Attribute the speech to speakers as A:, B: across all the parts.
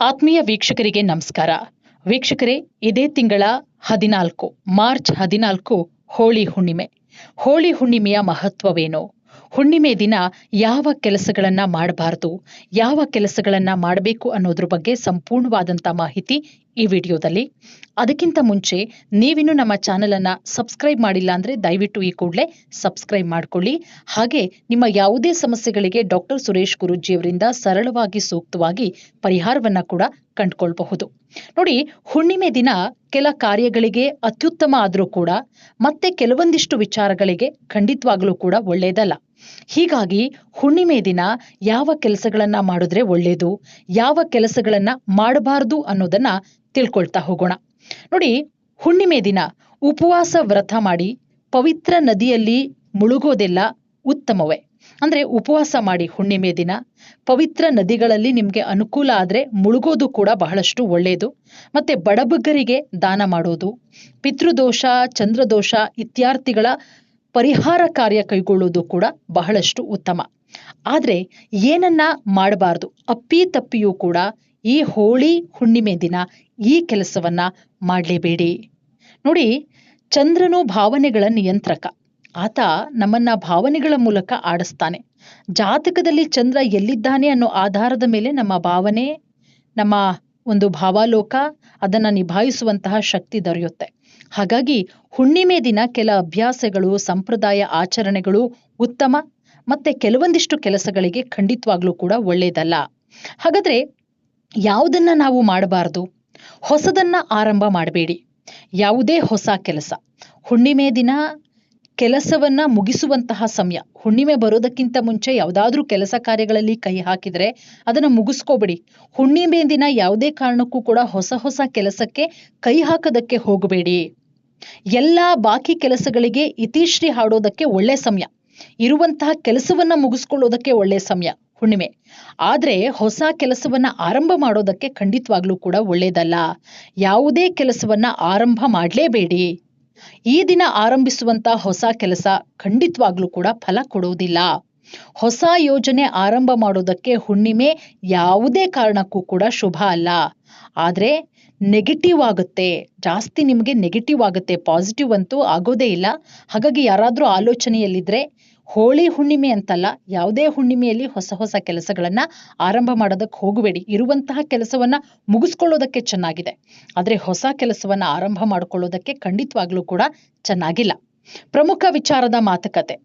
A: ಆತ್ಮೀಯ ವೀಕ್ಷಕರಿಗೆ ನಮಸ್ಕಾರ. ವೀಕ್ಷಕರೇ, ಇದೇ ತಿಂಗಳ ಹದಿನಾಲ್ಕು, ಮಾರ್ಚ್ ಹದಿನಾಲ್ಕು, ಹೋಳಿ ಹುಣ್ಣಿಮೆ. ಹೋಳಿ ಹುಣ್ಣಿಮೆಯ ಮಹತ್ವವೇನು? ಹುಣ್ಣಿಮೆ ದಿನ ಯಾವ ಕೆಲಸಗಳನ್ನ ಮಾಡಬಾರದು? ಯಾವ ಕೆಲಸಗಳನ್ನ ಮಾಡಬೇಕು ಅನ್ನೋದ್ರ ಬಗ್ಗೆ ಸಂಪೂರ್ಣವಾದಂಥ ಮಾಹಿತಿ ಈ ವಿಡಿಯೋದಲ್ಲಿ. ಅದಕ್ಕಿಂತ ಮುಂಚೆ ನೀವಿನ್ನು ನಮ್ಮ ಚಾನಲನ್ನು ಸಬ್ಸ್ಕ್ರೈಬ್ ಮಾಡಿಲ್ಲ ಅಂದರೆ ದಯವಿಟ್ಟು ಈ ಕೂಡಲೇ ಸಬ್ಸ್ಕ್ರೈಬ್ ಮಾಡಿಕೊಳ್ಳಿ. ಹಾಗೆ ನಿಮ್ಮ ಯಾವುದೇ ಸಮಸ್ಯೆಗಳಿಗೆ ಡಾಕ್ಟರ್ ಸುರೇಶ್ ಗುರೂಜಿಯವರಿಂದ ಸರಳವಾಗಿ ಸೂಕ್ತವಾಗಿ ಪರಿಹಾರವನ್ನು ಕೂಡ ಕಂಡುಕೊಳ್ಳಬಹುದು ನೋಡಿ, ಹುಣ್ಣಿಮೆ ದಿನ ಕೆಲ ಕಾರ್ಯಗಳಿಗೆ ಅತ್ಯುತ್ತಮ ಆದರೂ ಕೂಡ, ಮತ್ತೆ ಕೆಲವೊಂದಿಷ್ಟು ವಿಚಾರಗಳಿಗೆ ಖಂಡಿತವಾಗಲೂ ಕೂಡ ಒಳ್ಳೆಯದಲ್ಲ ಹೀಗಾಗಿ ಹುಣ್ಣಿಮೆ ದಿನ ಯಾವ ಕೆಲಸಗಳನ್ನ ಮಾಡಿದ್ರೆ ಒಳ್ಳೆಯದು ಯಾವ ಕೆಲಸಗಳನ್ನ ಮಾಡಬಾರದು ಅನ್ನೋದನ್ನ ತಿಳ್ಕೊಳ್ತಾ ಹೋಗೋಣ. ನೋಡಿ, ಹುಣ್ಣಿಮೆ ದಿನ ಉಪವಾಸ ವ್ರತ ಮಾಡಿ ಪವಿತ್ರ ನದಿಯಲ್ಲಿ ಮುಳುಗೋದೆಲ್ಲ ಉತ್ತಮವೇ. ಅಂದ್ರೆ ಉಪವಾಸ ಮಾಡಿ ಹುಣ್ಣಿಮೆ ದಿನ ಪವಿತ್ರ ನದಿಗಳಲ್ಲಿ ನಿಮಗೆ ಅನುಕೂಲ ಆದರೆ ಮುಳುಗೋದು ಕೂಡ ಬಹಳಷ್ಟು ಒಳ್ಳೆಯದು ಮತ್ತೆ ಬಡಬಗ್ಗರಿಗೆ ದಾನ ಮಾಡೋದು, ಪಿತೃದೋಷ, ಚಂದ್ರದೋಷ ಇತ್ಯಾರ್ಥಿಗಳ ಪರಿಹಾರ ಕಾರ್ಯ ಕೈಗೊಳ್ಳುವುದು ಕೂಡ ಬಹಳಷ್ಟು ಉತ್ತಮ. ಆದರೆ ಏನನ್ನ ಮಾಡಬಾರ್ದು, ಅಪ್ಪಿ ತಪ್ಪಿಯೂ ಕೂಡ ಈ ಹೋಳಿ ಹುಣ್ಣಿಮೆ ದಿನ ಈ ಕೆಲಸವನ್ನ ಮಾಡಲೇಬೇಡಿ. ನೋಡಿ, ಚಂದ್ರನು ಭಾವನೆಗಳ ನಿಯಂತ್ರಕ. ಆತ ನಮ್ಮನ್ನ ಭಾವನೆಗಳ ಮೂಲಕ ಆಡಿಸ್ತಾನೆ. ಜಾತಕದಲ್ಲಿ ಚಂದ್ರ ಎಲ್ಲಿದ್ದಾನೆ ಅನ್ನೋ ಆಧಾರದ ಮೇಲೆ ನಮ್ಮ ಭಾವನೆ, ನಮ್ಮ ಒಂದು ಭಾವಾಲೋಕ ಅದನ್ನ ನಿಭಾಯಿಸುವಂತಹ ಶಕ್ತಿ ದೊರೆಯುತ್ತೆ. ಹಾಗಾಗಿ ಹುಣ್ಣಿಮೆ ದಿನ ಕೆಲ ಅಭ್ಯಾಸಗಳು, ಸಂಪ್ರದಾಯ ಆಚರಣೆಗಳು ಉತ್ತಮ, ಮತ್ತೆ ಕೆಲವೊಂದಿಷ್ಟು ಕೆಲಸಗಳಿಗೆ ಖಂಡಿತವಾಗ್ಲೂ ಕೂಡ ಒಳ್ಳೆಯದಲ್ಲ ಹಾಗಾದ್ರೆ ಯಾವುದನ್ನ ನಾವು ಮಾಡಬಾರ್ದು, ಹೊಸದನ್ನ ಆರಂಭ ಮಾಡಬೇಡಿ. ಯಾವುದೇ ಹೊಸ ಕೆಲಸ. ಹುಣ್ಣಿಮೆ ದಿನ ಕೆಲಸವನ್ನ ಮುಗಿಸುವಂತಹ ಸಮಯ. ಹುಣ್ಣಿಮೆ ಬರೋದಕ್ಕಿಂತ ಮುಂಚೆ ಯಾವುದಾದ್ರೂ ಕೆಲಸ ಕಾರ್ಯಗಳಲ್ಲಿ ಕೈ ಹಾಕಿದರೆ ಅದನ್ನ ಮುಗಿಸ್ಕೋಬೇಡಿ. ಹುಣ್ಣಿಮೆ ದಿನ ಯಾವುದೇ ಕಾರಣಕ್ಕೂ ಕೂಡ ಹೊಸ ಹೊಸ ಕೆಲಸಕ್ಕೆ ಕೈ ಹಾಕೋದಕ್ಕೆ ಹೋಗಬೇಡಿ. ಎಲ್ಲ ಬಾಕಿ ಕೆಲಸಗಳಿಗೆ ಇತಿಶ್ರೀ ಹಾಡೋದಕ್ಕೆ ಒಳ್ಳೆ ಸಮಯ. ಇರುವಂತಹ ಕೆಲಸವನ್ನ ಮುಗಿಸ್ಕೊಳ್ಳೋದಕ್ಕೆ ಒಳ್ಳೆ ಸಮಯ. ಹುಣ್ಣಿಮೆ. ಆದರೆ ಹೊಸ ಕೆಲಸವನ್ನ ಆರಂಭ ಮಾಡೋದಕ್ಕೆ ಖಂಡಿತವಾಗ್ಲೂ ಕೂಡ ಒಳ್ಳೇದಲ್ಲ. ಯಾವುದೇ ಕೆಲಸವನ್ನ ಆರಂಭ ಮಾಡಲೇಬೇಡಿ. ಈ ದಿನ ಆರಂಭಿಸುವಂತ ಹೊಸ ಕೆಲಸ ಖಂಡಿತವಾಗ್ಲೂ ಕೂಡ ಫಲ ಕೊಡುವುದಿಲ್ಲ. ಹೊಸ ಯೋಜನೆ ಆರಂಭ ಮಾಡೋದಕ್ಕೆ ಹುಣ್ಣಿಮೆ ಯಾವುದೇ ಕಾರಣಕ್ಕೂ ಕೂಡ ಶುಭ ಅಲ್ಲ. ಆದ್ರೆ ನೆಗೆಟಿವ್ ಆಗುತ್ತೆ. ಜಾಸ್ತಿ ನಿಮಗೆ ನೆಗೆಟಿವ್ ಆಗುತ್ತೆ. ಪಾಸಿಟಿವ್ ಅಂತೂ ಆಗೋದೇ ಇಲ್ಲ. ಹಾಗಾಗಿ ಯಾರಾದರೂ ಆಲೋಚನೆಯಲ್ಲಿದ್ರೆ ಹೋಳಿ ಹುಣ್ಣಿಮೆ ಅಂತಲ್ಲ, ಯಾವುದೇ ಹುಣ್ಣಿಮೆಯಲ್ಲಿ ಹೊಸ ಹೊಸ ಕೆಲಸಗಳನ್ನ ಆರಂಭ ಮಾಡೋದಕ್ಕೆ ಹೋಗಬೇಡಿ. ಇರುವಂತಹ ಕೆಲಸವನ್ನ ಮುಗಿಸ್ಕೊಳ್ಳೋದಕ್ಕೆ ಚೆನ್ನಾಗಿದೆ. ಆದರೆ ಹೊಸ ಕೆಲಸವನ್ನ ಆರಂಭ ಮಾಡ್ಕೊಳ್ಳೋದಕ್ಕೆ ಖಂಡಿತವಾಗ್ಲೂ ಕೂಡ ಚೆನ್ನಾಗಿಲ್ಲ. ಪ್ರಮುಖ ವಿಚಾರದ ಮಾತುಕತೆ.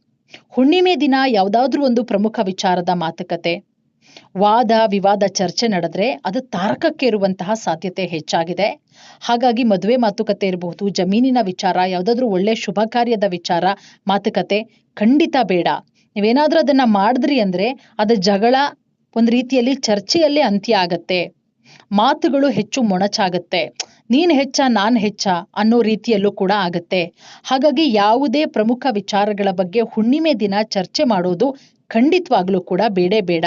A: ಹುಣ್ಣಿಮೆ ದಿನ ಯಾವುದಾದ್ರೂ ಒಂದು ಪ್ರಮುಖ ವಿಚಾರದ ಮಾತುಕತೆ. ವಾದ, ವಿವಾದ, ಚರ್ಚೆ ನಡೆದ್ರೆ ಅದು ತಾರಕಕ್ಕೆ ಇರುವಂತಹ ಸಾಧ್ಯತೆ ಹೆಚ್ಚಾಗಿದೆ. ಹಾಗಾಗಿ ಮದುವೆ ಮಾತುಕತೆ ಇರಬಹುದು, ಜಮೀನಿನ ವಿಚಾರ, ಯಾವುದಾದ್ರೂ ಒಳ್ಳೆ ಶುಭ ಕಾರ್ಯದ ವಿಚಾರ, ಮಾತುಕತೆ ಖಂಡಿತ ಬೇಡ. ನೀವೇನಾದ್ರೂ ಅದನ್ನ ಮಾಡಿದ್ರಿ ಅಂದ್ರೆ ಅದು ಜಗಳ ಒಂದು ರೀತಿಯಲ್ಲಿ ಚರ್ಚೆಯಲ್ಲೇ ಅಂತ್ಯ ಆಗತ್ತೆ. ಮಾತುಗಳು ಹೆಚ್ಚು ಮೊಣಚಾಗತ್ತೆ. ನೀನ್ ಹೆಚ್ಚ, ನಾನ್ ಹೆಚ್ಚ ಅನ್ನೋ ರೀತಿಯಲ್ಲೂ ಕೂಡ ಆಗತ್ತೆ. ಹಾಗಾಗಿ ಯಾವುದೇ ಪ್ರಮುಖ ವಿಚಾರಗಳ ಬಗ್ಗೆ ಹುಣ್ಣಿಮೆ ದಿನ ಚರ್ಚೆ ಮಾಡೋದು ಖಂಡಿತವಾಗ್ಲೂ ಕೂಡ ಬೇಡೇ ಬೇಡ.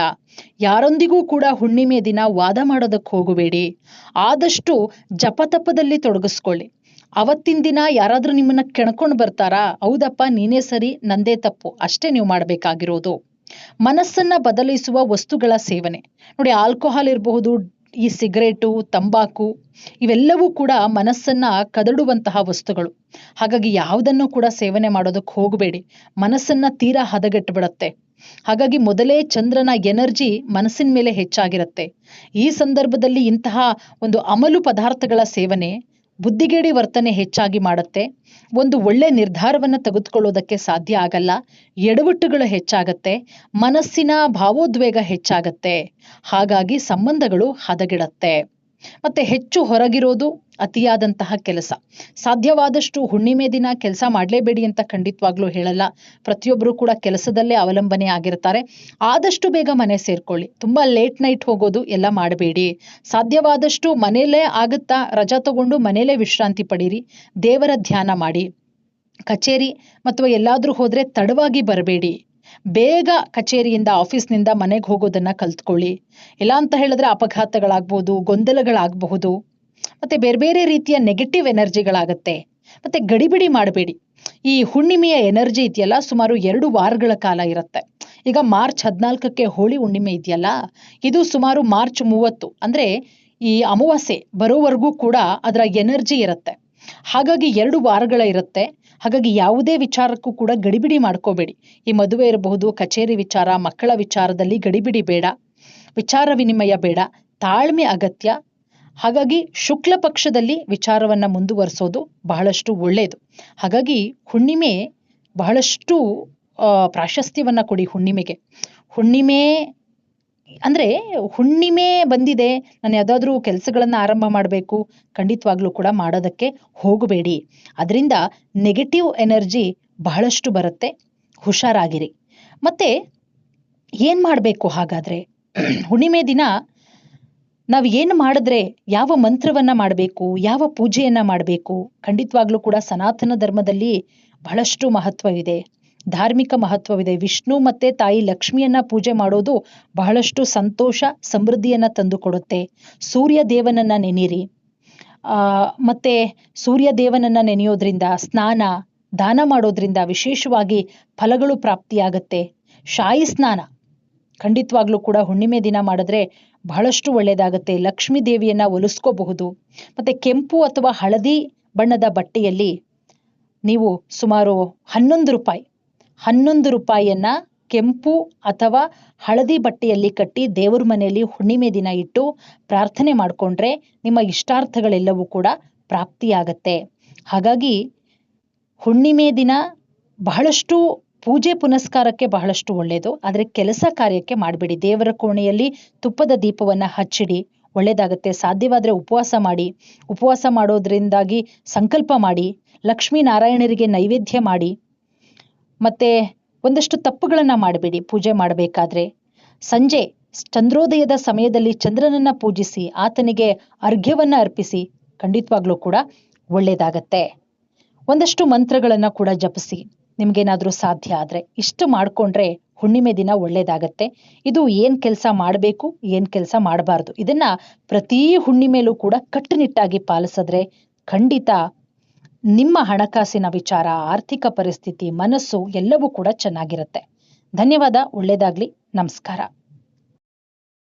A: ಯಾರೊಂದಿಗೂ ಕೂಡ ಹುಣ್ಣಿಮೆ ದಿನ ವಾದ ಮಾಡೋದಕ್ಕೆ ಹೋಗಬೇಡಿ. ಆದಷ್ಟು ಜಪತಪದಲ್ಲಿ ತೊಡಗಿಸ್ಕೊಳ್ಳಿ. ಅವತ್ತಿನ ದಿನ ಯಾರಾದ್ರೂ ನಿಮ್ಮನ್ನ ಕೆಣ್ಕೊಂಡು ಬರ್ತಾರಾ? ಹೌದಪ್ಪ, ನೀನೇ ಸರಿ, ನಂದೇ ತಪ್ಪು. ಅಷ್ಟೇ ನೀವು ಮಾಡಬೇಕಾಗಿರೋದು. ಮನಸ್ಸನ್ನ ಬದಲಿಸುವ ವಸ್ತುಗಳ ಸೇವನೆ. ನೋಡಿ, ಆಲ್ಕೋಹಾಲ್ ಇರಬಹುದು ಈ ಸಿಗರೇಟು, ತಂಬಾಕು ಇವೆಲ್ಲವೂ ಕೂಡ ಮನಸ್ಸನ್ನ ಕದಡುವಂತಹ ವಸ್ತುಗಳು. ಹಾಗಾಗಿ ಯಾವುದನ್ನು ಕೂಡ ಸೇವನೆ ಮಾಡೋದಕ್ಕೆ ಹೋಗಬೇಡಿ. ಮನಸ್ಸನ್ನ ತೀರಾ ಹದಗೆಟ್ಟು ಹಾಗಾಗಿ ಮೊದಲೇ ಚಂದ್ರನ ಎನರ್ಜಿ ಮನಸ್ಸಿನ ಮೇಲೆ ಹೆಚ್ಚಾಗಿರುತ್ತೆ. ಈ ಸಂದರ್ಭದಲ್ಲಿ ಇಂತಹ ಒಂದು ಅಮಲು ಪದಾರ್ಥಗಳ ಸೇವನೆ ಬುದ್ಧಿಗೇಡಿ ವರ್ತನೆ ಹೆಚ್ಚಾಗಿ ಮಾಡುತ್ತೆ. ಒಂದು ಒಳ್ಳೆ ನಿರ್ಧಾರವನ್ನು ತೆಗೆದುಕೊಳ್ಳೋದಕ್ಕೆ ಸಾಧ್ಯ ಆಗಲ್ಲ. ಎಡವಟ್ಟುಗಳು ಹೆಚ್ಚಾಗತ್ತೆ. ಮನಸ್ಸಿನ ಭಾವೋದ್ವೇಗ ಹೆಚ್ಚಾಗತ್ತೆ. ಹಾಗಾಗಿ ಸಂಬಂಧಗಳು ಹದಗೆಡತ್ತೆ. ಮತ್ತೆ ಹೆಚ್ಚು ಹೊರಗಿರೋದು ಅತಿಯಾದಂತಹ ಕೆಲಸ. ಸಾಧ್ಯವಾದಷ್ಟು ಹುಣ್ಣಿಮೆ ದಿನ ಕೆಲಸ ಮಾಡಲೇಬೇಡಿ ಅಂತ ಖಂಡಿತವಾಗ್ಲೂ ಹೇಳಲ್ಲ. ಪ್ರತಿಯೊಬ್ಬರು ಕೂಡ ಕೆಲಸದಲ್ಲೇ ಅವಲಂಬನೆ ಆಗಿರ್ತಾರೆ. ಆದಷ್ಟು ಬೇಗ ಮನೆ ಸೇರ್ಕೊಳ್ಳಿ. ತುಂಬಾ ಲೇಟ್ ನೈಟ್ ಹೋಗೋದು ಎಲ್ಲ ಮಾಡಬೇಡಿ. ಸಾಧ್ಯವಾದಷ್ಟು ಮನೆಯಲ್ಲೇ ಆಗುತ್ತಾ ರಜಾ ತಗೊಂಡು ಮನೆಯಲ್ಲೇ ವಿಶ್ರಾಂತಿ ಪಡೀರಿ. ದೇವರ ಧ್ಯಾನ ಮಾಡಿ. ಕಚೇರಿ ಅಥವಾ ಎಲ್ಲಾದ್ರೂ ಹೋದ್ರೆ ತಡವಾಗಿ ಬರಬೇಡಿ. ಬೇಗ ಕಚೇರಿಯಿಂದ ಆಫೀಸ್ನಿಂದ ಮನೆಗೆ ಹೋಗೋದನ್ನ ಕಲ್ತ್ಕೊಳ್ಳಿ. ಇಲ್ಲ ಅಂತ ಹೇಳಿದ್ರೆ ಅಪಘಾತಗಳಾಗ್ಬೋದು, ಗೊಂದಲಗಳಾಗಬಹುದು. ಮತ್ತೆ ಬೇರೆ ಬೇರೆ ರೀತಿಯ ನೆಗೆಟಿವ್ ಎನರ್ಜಿಗಳಾಗತ್ತೆ. ಮತ್ತೆ ಗಡಿಬಿಡಿ ಮಾಡಬೇಡಿ. ಈ ಹುಣ್ಣಿಮೆಯ ಎನರ್ಜಿ ಇದೆಯಲ್ಲ, ಸುಮಾರು ಎರಡು ವಾರಗಳ ಕಾಲ ಇರುತ್ತೆ. ಈಗ ಮಾರ್ಚ್ ಹದಿನಾಲ್ಕಕ್ಕೆ ಹೋಳಿ ಹುಣ್ಣಿಮೆ ಇದೆಯಲ್ಲ, ಇದು ಸುಮಾರು ಮಾರ್ಚ್ ಮೂವತ್ತು. ಅಂದ್ರೆ ಈ ಅಮಾವಾಸ್ಯೆ ಬರೋವರೆಗೂ ಕೂಡ ಅದರ ಎನರ್ಜಿ ಇರುತ್ತೆ. ಹಾಗಾಗಿ ಎರಡು ವಾರಗಳ ಇರುತ್ತೆ. ಹಾಗಾಗಿ ಯಾವುದೇ ವಿಚಾರಕ್ಕೂ ಕೂಡ ಗಡಿಬಿಡಿ ಮಾಡ್ಕೋಬೇಡಿ. ಈ ಮದುವೆ ಇರಬಹುದು, ಕಚೇರಿ ವಿಚಾರ, ಮಕ್ಕಳ ವಿಚಾರದಲ್ಲಿ ಗಡಿಬಿಡಿ ಬೇಡ. ವಿಚಾರ ವಿನಿಮಯ ಬೇಡ. ತಾಳ್ಮೆ ಅಗತ್ಯ. ಹಾಗಾಗಿ ಶುಕ್ಲ ಪಕ್ಷದಲ್ಲಿ ವಿಚಾರವನ್ನ ಮುಂದುವರಿಸೋದು ಬಹಳಷ್ಟು ಒಳ್ಳೆಯದು ಹಾಗಾಗಿ ಹುಣ್ಣಿಮೆ ಬಹಳಷ್ಟು ಪ್ರಾಶಸ್ತ್ಯವನ್ನು ಪ್ರಾಶಸ್ತ್ಯವನ್ನ ಕೊಡಿ ಹುಣ್ಣಿಮೆಗೆ. ಹುಣ್ಣಿಮೆ ಅಂದ್ರೆ ಹುಣ್ಣಿಮೆ ಬಂದಿದೆ, ನಾನು ಯಾವುದಾದ್ರೂ ಕೆಲಸಗಳನ್ನ ಆರಂಭ ಮಾಡಬೇಕು, ಖಂಡಿತವಾಗ್ಲೂ ಕೂಡ ಮಾಡೋದಕ್ಕೆ ಹೋಗಬೇಡಿ. ಅದರಿಂದ ನೆಗೆಟಿವ್ ಎನರ್ಜಿ ಬಹಳಷ್ಟು ಬರುತ್ತೆ, ಹುಷಾರಾಗಿರಿ. ಮತ್ತೆ ಏನ್ ಮಾಡಬೇಕು ಹಾಗಾದ್ರೆ? ಹುಣ್ಣಿಮೆ ದಿನ ನಾವು ಏನು ಮಾಡಿದ್ರೆ ಯಾವ ಮಂತ್ರವನ್ನ ಮಾಡಬೇಕು, ಯಾವ ಪೂಜೆಯನ್ನ ಮಾಡಬೇಕು, ಖಂಡಿತವಾಗ್ಲೂ ಕೂಡ ಸನಾತನ ಧರ್ಮದಲ್ಲಿ ಬಹಳಷ್ಟು ಮಹತ್ವವಿದೆ ಧಾರ್ಮಿಕ ಮಹತ್ವವಿದೆ. ವಿಷ್ಣು ಮತ್ತೆ ತಾಯಿ ಲಕ್ಷ್ಮಿಯನ್ನ ಪೂಜೆ ಮಾಡೋದು ಬಹಳಷ್ಟು ಸಂತೋಷ, ಸಮೃದ್ಧಿಯನ್ನ ತಂದು ಕೊಡುತ್ತೆ ಸೂರ್ಯ ದೇವನನ್ನ ನೆನೀರಿ. ಆ, ಮತ್ತೆ ಸೂರ್ಯ ದೇವನನ್ನ ನೆನೆಯೋದ್ರಿಂದ, ಸ್ನಾನ, ದಾನ ಮಾಡೋದ್ರಿಂದ ವಿಶೇಷವಾಗಿ ಫಲಗಳು ಪ್ರಾಪ್ತಿಯಾಗತ್ತೆ. ಶಾಯಿ ಸ್ನಾನ ಖಂಡಿತವಾಗ್ಲೂ ಕೂಡ ಹುಣ್ಣಿಮೆ ದಿನ ಮಾಡಿದ್ರೆ ಬಹಳಷ್ಟು ಒಳ್ಳೆಯದಾಗುತ್ತೆ ಲಕ್ಷ್ಮೀ ದೇವಿಯನ್ನ ಒಲಿಸ್ಕೋಬಹುದು. ಮತ್ತೆ ಕೆಂಪು ಅಥವಾ ಹಳದಿ ಬಣ್ಣದ ಬಟ್ಟೆಯಲ್ಲಿ ನೀವು ಸುಮಾರು ಹನ್ನೊಂದು ರೂಪಾಯಿ ಹನ್ನೊಂದು ರೂಪಾಯಿಯನ್ನ ಕೆಂಪು ಅಥವಾ ಹಳದಿ ಬಟ್ಟೆಯಲ್ಲಿ ಕಟ್ಟಿ ದೇವ್ರ ಮನೆಯಲ್ಲಿ ಹುಣ್ಣಿಮೆ ದಿನ ಇಟ್ಟು ಪ್ರಾರ್ಥನೆ ಮಾಡಿಕೊಂಡ್ರೆ ನಿಮ್ಮ ಇಷ್ಟಾರ್ಥಗಳೆಲ್ಲವೂ ಕೂಡ ಪ್ರಾಪ್ತಿಯಾಗತ್ತೆ. ಹಾಗಾಗಿ ಹುಣ್ಣಿಮೆ ದಿನ ಬಹಳಷ್ಟು ಪೂಜೆ ಪುನಸ್ಕಾರಕ್ಕೆ ಬಹಳಷ್ಟು ಒಳ್ಳೆಯದು ಆದರೆ ಕೆಲಸ ಕಾರ್ಯಕ್ಕೆ ಮಾಡಬೇಡಿ. ದೇವರ ಕೋಣೆಯಲ್ಲಿ ತುಪ್ಪದ ದೀಪವನ್ನ ಹಚ್ಚಿಡಿ. ಒಳ್ಳೆಯದಾಗತ್ತೆ ಸಾಧ್ಯವಾದರೆ ಉಪವಾಸ ಮಾಡಿ. ಉಪವಾಸ ಮಾಡೋದ್ರಿಂದಾಗಿ ಸಂಕಲ್ಪ ಮಾಡಿ. ಲಕ್ಷ್ಮೀ ನಾರಾಯಣರಿಗೆ ನೈವೇದ್ಯ ಮಾಡಿ. ಮತ್ತೆ ಒಂದಷ್ಟು ತಪ್ಪುಗಳನ್ನ ಮಾಡಬೇಡಿ, ಪೂಜೆ ಮಾಡಬೇಕಾದ್ರೆ. ಸಂಜೆ ಚಂದ್ರೋದಯದ ಸಮಯದಲ್ಲಿ ಚಂದ್ರನನ್ನ ಪೂಜಿಸಿ, ಆತನಿಗೆ ಅರ್ಘ್ಯವನ್ನ ಅರ್ಪಿಸಿ, ಖಂಡಿತವಾಗ್ಲೂ ಕೂಡ ಒಳ್ಳೇದಾಗತ್ತೆ. ಒಂದಷ್ಟು ಮಂತ್ರಗಳನ್ನ ಕೂಡ ಜಪಿಸಿ, ನಿಮ್ಗೇನಾದ್ರೂ ಸಾಧ್ಯ ಆದ್ರೆ. ಇಷ್ಟು ಮಾಡ್ಕೊಂಡ್ರೆ ಹುಣ್ಣಿಮೆ ದಿನ ಒಳ್ಳೇದಾಗತ್ತೆ. ಇದು ಏನ್ ಕೆಲಸ ಮಾಡಬೇಕು, ಏನ್ ಕೆಲಸ ಮಾಡಬಾರ್ದು. ಇದನ್ನ ಪ್ರತಿ ಹುಣ್ಣಿಮೆಲೂ ಕೂಡ ಕಟ್ಟುನಿಟ್ಟಾಗಿ ಪಾಲಿಸಿದ್ರೆ ಖಂಡಿತ ನಿಮ್ಮ ಹಣಕಾಸಿನ ವಿಚಾರ ಆರ್ಥಿಕ ಪರಿಸ್ಥಿತಿ ಮನಸ್ಸು ಎಲ್ಲವೂ ಕೂಡ ಚೆನ್ನಾಗಿರುತ್ತೆ. ಧನ್ಯವಾದ ಒಳ್ಳೇದಾಗ್ಲಿ. ನಮಸ್ಕಾರ.